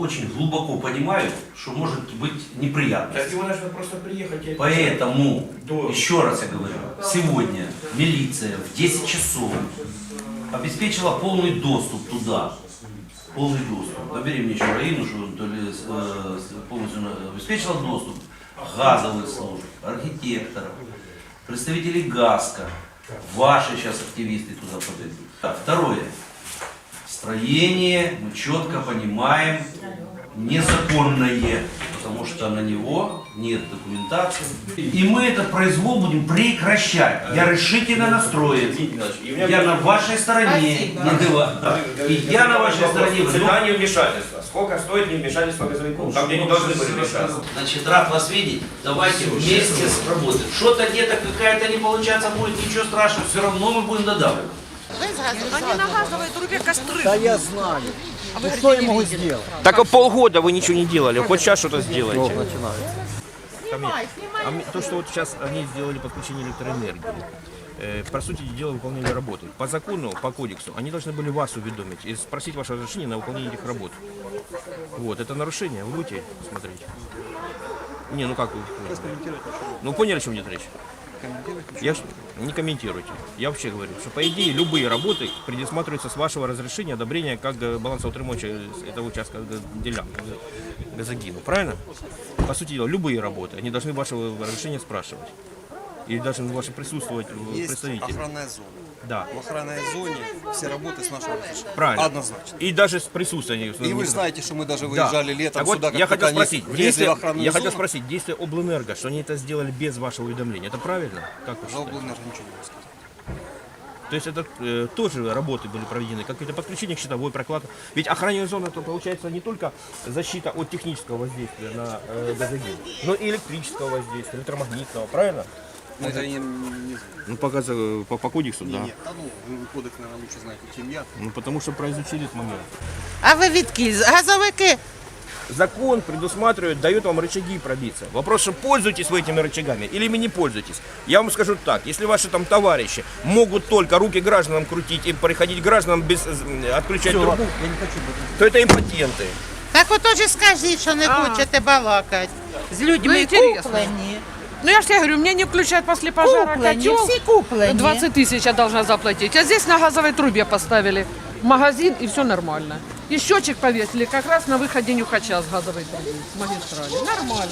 очень глубоко понимают, что может быть неприятно. Так его нужно просто приехать и Поэтому, До- еще раз я говорю, сегодня милиция в 10 часов обеспечила полный доступ туда. Полный доступ. Набери мне еще Раину, что то ли э, полностью обеспечила доступ газовых служб, архитекторов, представителей ГАСКа. Ваши сейчас активисты туда подойдут. Так, второе. Строение мы четко понимаем незаконное, потому что на него нет документации. И мы этот произвол будем прекращать. Я решительно настроен. Я на вашей стороне. И я на вашей стороне. Цена невмешательства. Сколько стоит невмешательство газовиков? Там, где не должны были вмешаться. Значит, рад вас видеть. Давайте вместе сработаем. Что-то где-то какая-то не получаться будет, ничего страшного. Все равно мы будем додавливать. Они на газовой трубе костры. Да я знаю. Ну что я могу сделать? Так а полгода вы ничего не делали. Хоть сейчас что-то сделайте. Снимай, снимай. А мне- то, что вот сейчас они сделали подключение электроэнергии, э, по сути дела выполнили работы. По закону, по кодексу, они должны были вас уведомить и спросить ваше разрешение на выполнение этих работ. Вот, это нарушение, вы будете смотреть? Не, ну как вы? Ну поняли, о чем идет речь? Я не комментируйте. Я вообще говорю, что по идее любые работы предусматриваются с вашего разрешения, одобрения как э, балансоутримувача этого участка г- деля, г- газогину. Правильно? По сути дела, любые работы, они должны вашего разрешения спрашивать. И должны ваше присутствовать Есть представителе. охранная зона. Да, В охранной зоне все работы с нашего разрешения. правильно. Однозначно. И даже с присутствием. И вы знаете, что мы даже Да. выезжали летом Так вот, сюда, как я хотел спросить, влезли действия, в охранную я зону. хотел спросить, действия облэнерго, что они это сделали без вашего уведомления, это правильно? Как вы За облэнерго ничего не сказать. То есть это э, тоже работы были проведены, какое-то подключение к щитовой прокладке. Ведь охранная зона это получается не только защита от технического воздействия на э, газоген, но и электрического воздействия, электромагнитного, правильно? Но это не, не знаю. Ну, пока за- по, по кодексу, да. Нет, а ну, вы кодекс, наверное, лучше знаете, чем я. Ну, потому что произучили этот момент. А ви відки? Газовики? Закон предусматривает, дает вам рычаги пробиться. Вопрос, что пользуетесь вы этими рычагами или вы не пользуетесь. Я вам скажу так, если ваши там товарищи могут только руки гражданам крутить и приходить к гражданам без э, отключать трубу, Я не хочу об этом. то это импотенты. Так от же скажіть, що не хочете балакати. З людьми Ну, интересно. куплені. Ну я же тебе говорю, мне не включают после пожара Куплені, котел. всі куплені. 20 тысяч я должна заплатить. А здесь на газовой трубе поставили магазин и все нормально. И счетчик повесили как раз на выходе нюхача с газовой трубы, с магистрали. Нормально.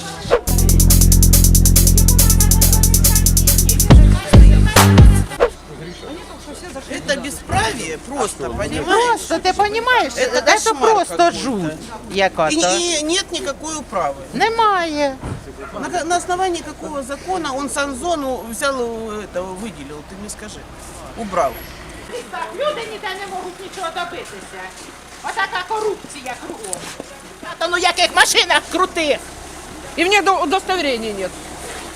Это бесправие просто, понимаешь? Просто, ти розумієш, Это це кошмар просто какой-то. жуть. Яка И, то. и нет никакой управы. Немає. На, на основании какого закона он санзону взял, э, этого, выделил, ты мне скажи, убрал. Люди ніде не можуть нічого добитися. Отака корупція кругом. Та ну яких машинах крутих. И мне до- удостоверений нет.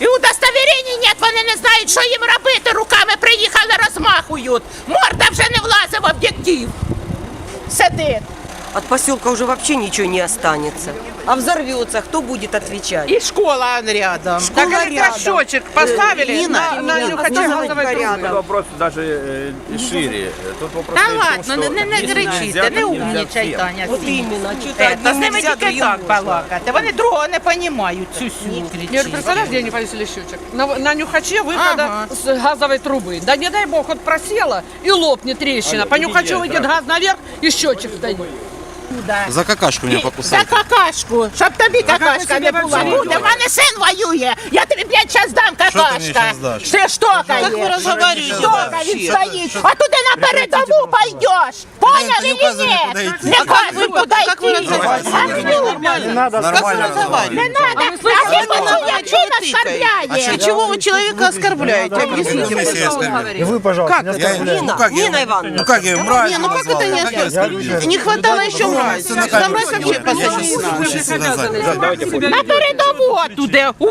І удостовірень нет, вони не знають, що їм робити. Руками приїхали, розмахують. Морда вже не влазить в об'єктив. Сидить. От поселка уже вообще ничего не останется. А взорвется, кто будет отвечать? І школа рядом. Так электросчетчик поставили Нина, на, на Нина, нюхаче остановить газовой трубы. порядок. Тут вопрос даже э, шире. Тут вопрос Та в том, ладно, что не, не, не если кричите, нельзя, не то нельзя умнічай, всем. Таня. Вот всі. именно, что-то Е, Та одним з ними нельзя, тільки другим так можно. балакати. Вони другого не розуміють, цю сю Юр, кричить. представляешь, где они повесили счетчик? На, на нюхаче выхода Ага. с газовой трубы. Да не дай бог, вот просела и лопнет трещина. По нюхачу выйдет газ наверх и счетчик стоит. За какашку меня За какашку, щоб тобі какашка не була. Буде, в мене син воює. Я тобі п'ять час дам какашка. щас даш? Ти штокає. Как вы разговариваете Штока він вообще? стоїть. А туди на передову пойдеш. Поняв не или указывали, ні? куда идти. Не кажуть, куди Как вы йти. разговариваете? Нормально. Надо Как вы разговариваете? Не надо. А ти почув, як він оскорбляє. И чего вы человека оскорбляете? Объясните, пожалуйста. И вы, пожалуйста, Как не это? оскорбляйте. Нина, как я- Нина Ивановна. Ну как я его мразь Не, ну как назвал? это не Как я оскорбляете? Не хватало еще мразь. За мразь вообще посадить надо. Давайте по- На передову туди, у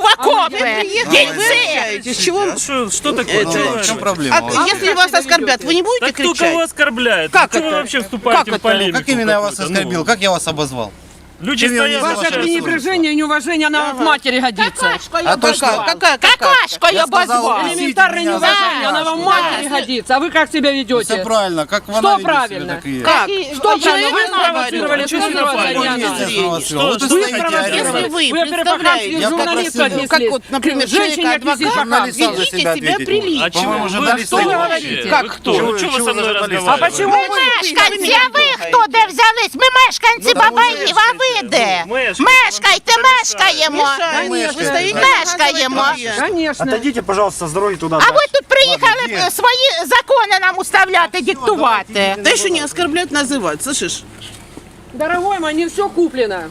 С чего? Что, что такое? Ну, в чем проблема? А если вас оскорбят, вы не будете Так кто кого кричать? оскорбляет? Как это? вы вообще вступаете Как в полемику? Как именно я вас какую-то? оскорбил? Ну, Как я вас обозвал? Люди Чем я не стоят, знаю, Ваше Сейчас пренебрежение и неуважение на к матери годится. Какашкою А то что? обозвал. Какая какашкою Я сказал, обозвал? Несите Элементарное меня за неуважение, она вам Да. матери годится. А вы как себя Все ведете? правильно, как она Что ведет себя, правильно? так и я. Как? Что Я правильно? ему Вы говорю. спровоцировали, что Честно, спровоцировали, Ваня, а Я она? спровоцировал. Вот и Что стоите, спровоцировали? орете. Если вы Вы представляете, первопроходцы Я журналисты попросил. ну, как отнеслись. вот, например, К женщине человек отнеслись адвокат, как? Журналист сам за ведите себя себя ответит. прилично. А чего? По-моему, Вы журналисты кто не вообще? говорите. Вы Как кто? кто? Ну, чего вы Чего со вы мной за журналист? А разговариваете? почему Ми мешканці, а ви хто де взялись? Ми мешканці Бабаїв, а ви де? Ну, мешкайте. Мешкайте, мешкаємо. Конечно, вы стоите, Мешкаємо. рассказываете. Конечно. Отойдите, пожалуйста, с дороги туда. А ви тут приїхали Ладно, е, свої закони нам уставляти, диктувати. Да еще не оскорблять называть, слышишь? Дорогой мой, не все куплено.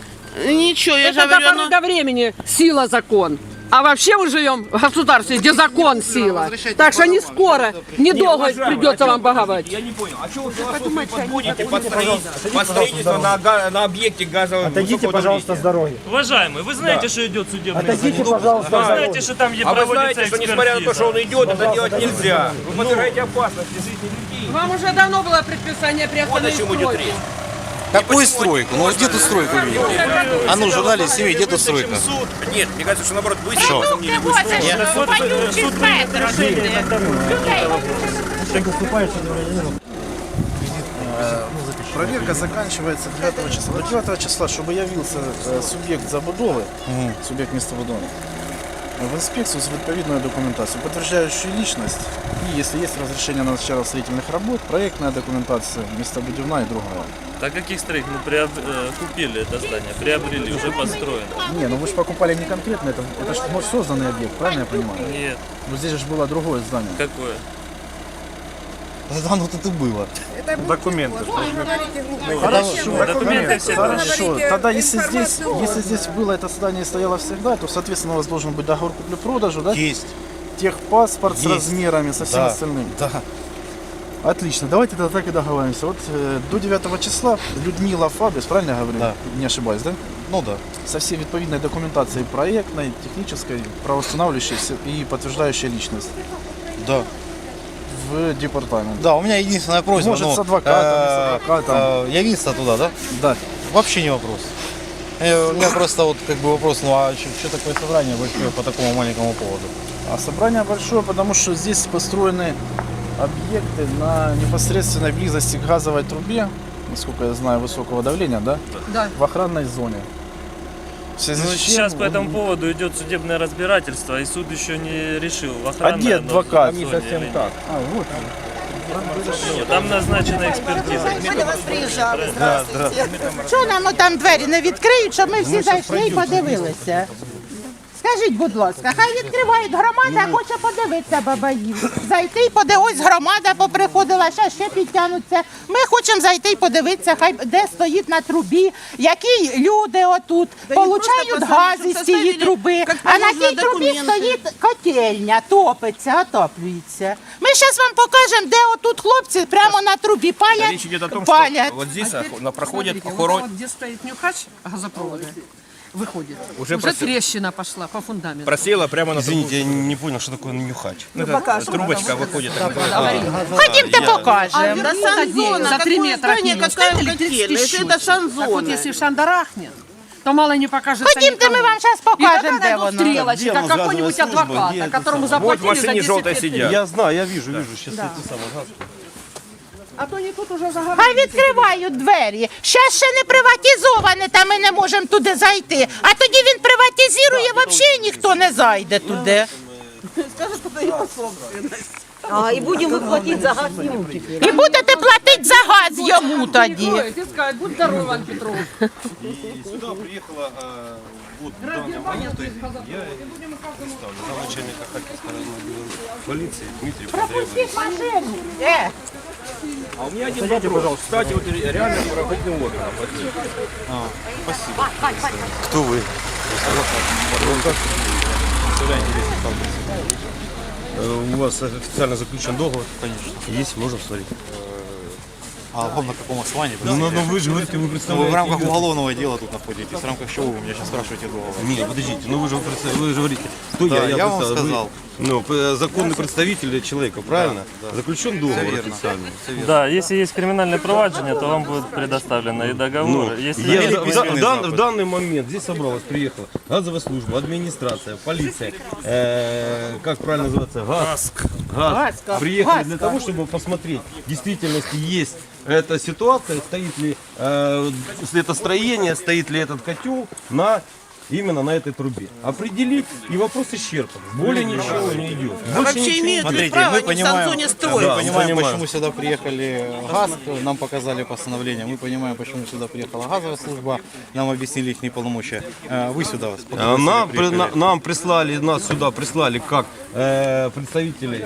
Ничего, я же Это до говорю, поры оно- до времени сила закон. А вообще мы живем в государстве, где закон сила. Так что не скоро, недолго придется вам боговать. Я не понял, а что вы философию подводите под строительство, под строительство на, га- на объекте газового Отойдите, высокого пожалуйста, с давления? дороги. Уважаемый, вы знаете, что идет судебный Отойдите, пожалуйста, Вы с знаете, дороги. что там, где А вы проводится знаете, что несмотря на то, что он идет, это делать нельзя. Вы подвергаете опасности жизни людей. Вам уже давно было предписание Вот о чем идет речь. Какую стройку? Ну где тут стройку видел? А ну, журналист, семи, где тут стройка? Нет, мне кажется, что наоборот, вы возиш вонючих метрів. Людей Проверка заканчивается 9 числа. До 9 числа, чтобы явился э, субъект забудовы, субъект містобудови, в инспекцию с відповідною документацией, подтверждающую личность, и если есть разрешение на начало строительных работ, проектная документация, местобудивная и другая. Так каких строек? Мы приоб- э, купили это здание, приобрели, уже построено. Не, ну вы же покупали не конкретно, это, это же может, созданный объект, правильно я понимаю? Нет, Вот здесь же было другое здание. какое? Да ну тут и было. Документы. Хорошо, документы все Хорошо. Тогда если здесь, если здесь было это здание и стояло всегда, то соответственно у вас должен быть договор куплю-продажу, да? Есть. Техпаспорт с Есть. размерами, со всем Да. остальным. Да. Отлично, давайте тогда так и договоримся. Вот э, до 9 числа Людмила Фабрис, правильно я говорю? Да. Не ошибаюсь, да? Ну да. Со всей відповідной документацией проектной, технической, правоустанавливающей и подтверждающей личность Да. В департамент. Да, у меня единственная просьба. Может, ну, с адвокатом, не с э, адвокатом. э, Явиться туда, да? Да. Вообще не вопрос. Э, У меня просто вот как бы вопрос, ну а что такое собрание большое по такому маленькому поводу? А собрание большое, потому что здесь построены объекты на непосредственной близости к газовой трубе, насколько я знаю, высокого давления, да? Да. В охранной зоне. Ну, сейчас по этому поводу идет судебное разбирательство, и суд еще не решил. А где адвокат? Не совсем так. А, вот. Там назначена експертиза. Ми до вас приїжджали. Здравствуйте. Що нам ну, там двері не відкриють, щоб ми всі зайшли і подивилися. Скажіть, будь ласка, хай відкривають громада, хоче подивитися бабаїв. Зайти і подивитися, ось громада поприходила, ще ще підтягнуться. Ми хочемо зайти і подивитися, хай де стоїть на трубі, які люди отут получають газ із цієї труби, а на тій трубі стоїть котельня, топиться, отоплюється. Ми зараз вам покажемо, де отут хлопці прямо на трубі палять. О том, палять. что вот здесь охо- на- проходит Смотрите, охорон... вот где стоит нюхач газопровода, выходит. Уже Уже, проси- трещина пошла по фундаменту. Просела прямо на Извините, я не понял, что такое нюхач. Ну, это трубочка выходит. так называемая. Ходімте покажемо. Да Вот санзона, за три метра к здание, какая котельная, если это санзона. Так вот, если шандарахнет, то мало не покажется Ходімте, ми никому. вам зараз И покажемо, де воно. Где как оно, какой-нибудь газовая служба, адвоката, где это которому? Вот в заплатили за машине 10 желтой лет. сидят. Я знаю, я вижу, вижу. Сейчас эти самые газ. А то не тут уже Хай відкривають двері. Щас ще не приватизоване, та ми не можемо туди зайти. А тоді він приватизує, взагалі ніхто не зайде туди. А, и будем мы платить за газ теперь. І будете платити за газ йому тоді. И сказать, будь здоров, Иван Петров. Сюда приехала вот замначальника Харьковской полиции Дмитрий Пропустіть машину. Е. А у меня один вопрос. Кстати, вот реально правоохранительным органом. Кто вы? У вас официально заключен договор? Конечно. Есть, можно посмотреть. А вам на каком основании? Ну, ну, ну, вы же говорите, вы Ну, вы в представляете... рамках уголовного дела тут находитесь. В рамках чего вы у меня сейчас спрашиваете договор? Не, подождите, ну вы же, представ- вы же говорите, кто Да, я, я вам представ- вы- сказал. ну, п- законный представитель человека, правильно? Заключен договор верно. официально. Да, если есть криминальное проваджение, то вам будет предоставлено и договор. Ну, если я- нет, в, дан- в дан- в данный момент здесь собралась, приехала газовая служба, администрация, полиция, э, как правильно называется, газ. Газ. Газка. Приехали для того, чтобы посмотреть, в действительности есть эта ситуация, стоит ли э, это строение, стоит ли этот котел на именно на этой трубе. Определить и вопрос исчерпан. Более ничего не идет. А вообще имеют ли Смотрите, право мы они в понимаем, Санзоне мы строить? Да, понимаем, понимаю. почему сюда приехали газ, нам показали постановление, мы понимаем, почему сюда приехала газовая служба, нам объяснили их неполномочия. Э, Вы сюда какой А, Нам, при- на- нам прислали, нас сюда прислали как э, представителей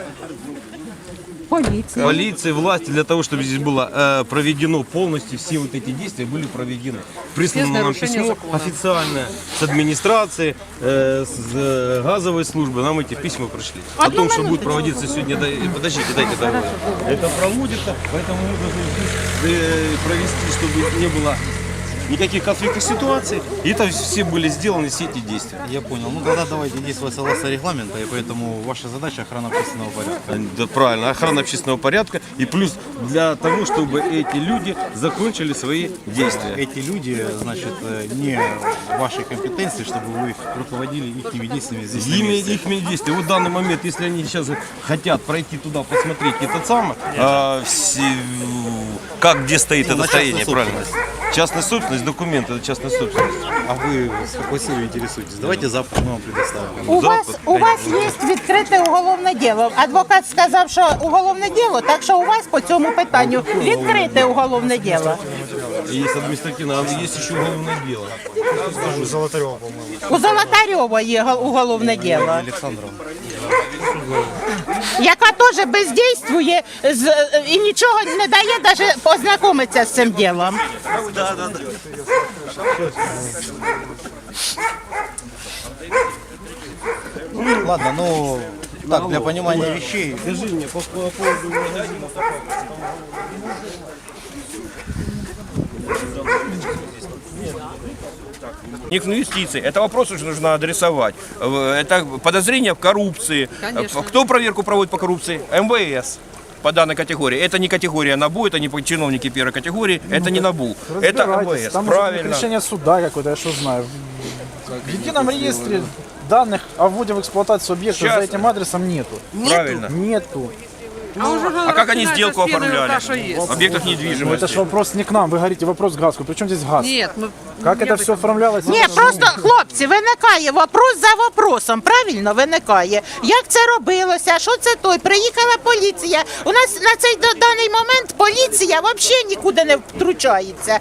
Поліція. полиции, власти, для того, чтобы здесь было э, проведено полностью, все вот эти действия были проведены. Прислано нам письмо закона. официальное с администрации, э, с э, газовой службы, нам эти письма пришли. О том, что будет проводиться сегодня, да, э, подождите, дайте договорю. Это проводится, поэтому мы должны здесь э, провести, чтобы не было никаких конфликтных ситуаций. И это все были сделаны, все эти действия. Я понял. Ну тогда давайте действовать согласно регламента, и поэтому ваша задача охрана общественного порядка. Да, правильно, охрана общественного порядка и плюс для того, чтобы эти люди закончили свои действия. Эти люди, значит, э, не вашей компетенции, чтобы вы руководили их действиями здесь. Ими, их действия. Вот в данный момент, если они сейчас хотят пройти туда, посмотреть этот самый, а, все- как где стоит Ну, это строение, правильно? Частная собственность, документ, это частная собственность. А вы с какой целью интересуетесь? Давайте завтра мы вам предоставим. У вас, Запит, у вас є відкрите уголовне діло. Адвокат сказав, що уголовне діло, так що у вас по цьому питанню відкрите уголовне діло. Есть административное, а есть еще уголовное дело. У Золотарьова є гол- уголовне діло, Александровна. яка теж бездействує з, і нічого не дає навіть познайомитися з цим ділом. Ладно, ну так, для понимания вещей. Скажи мне, по, по поводу магазина. Не к юстиции. Это вопрос уже нужно адресовать. Э, Это подозрение в коррупции. Конечно. Э, Кто проверку проводит по коррупции? МВС по данной категории. Это не категория НАБУ, это не чиновники первой категории, это не НАБУ. Это МВС. Там Правильно. решение суда какое-то, я что знаю. В едином реестре данных о вводе в эксплуатацию объекта Сейчас. за этим адресом нету. Правильно. Нету. А, уже А как они начинается сделку с пеной оформляли? каша есть. Объектов Ну, это недвижимости. же вопрос не к нам, вы говорите вопрос к ГАСКу. Причем здесь ГАС? Нет, ну, Как я это об все этом- оформлялось? Ні, просто хлопці, виникає вопрос за вопросом. Правильно виникає. Як це робилося? Що це той? Приїхала поліція. У нас на цей до- даний момент поліція взагалі нікуди не втручається.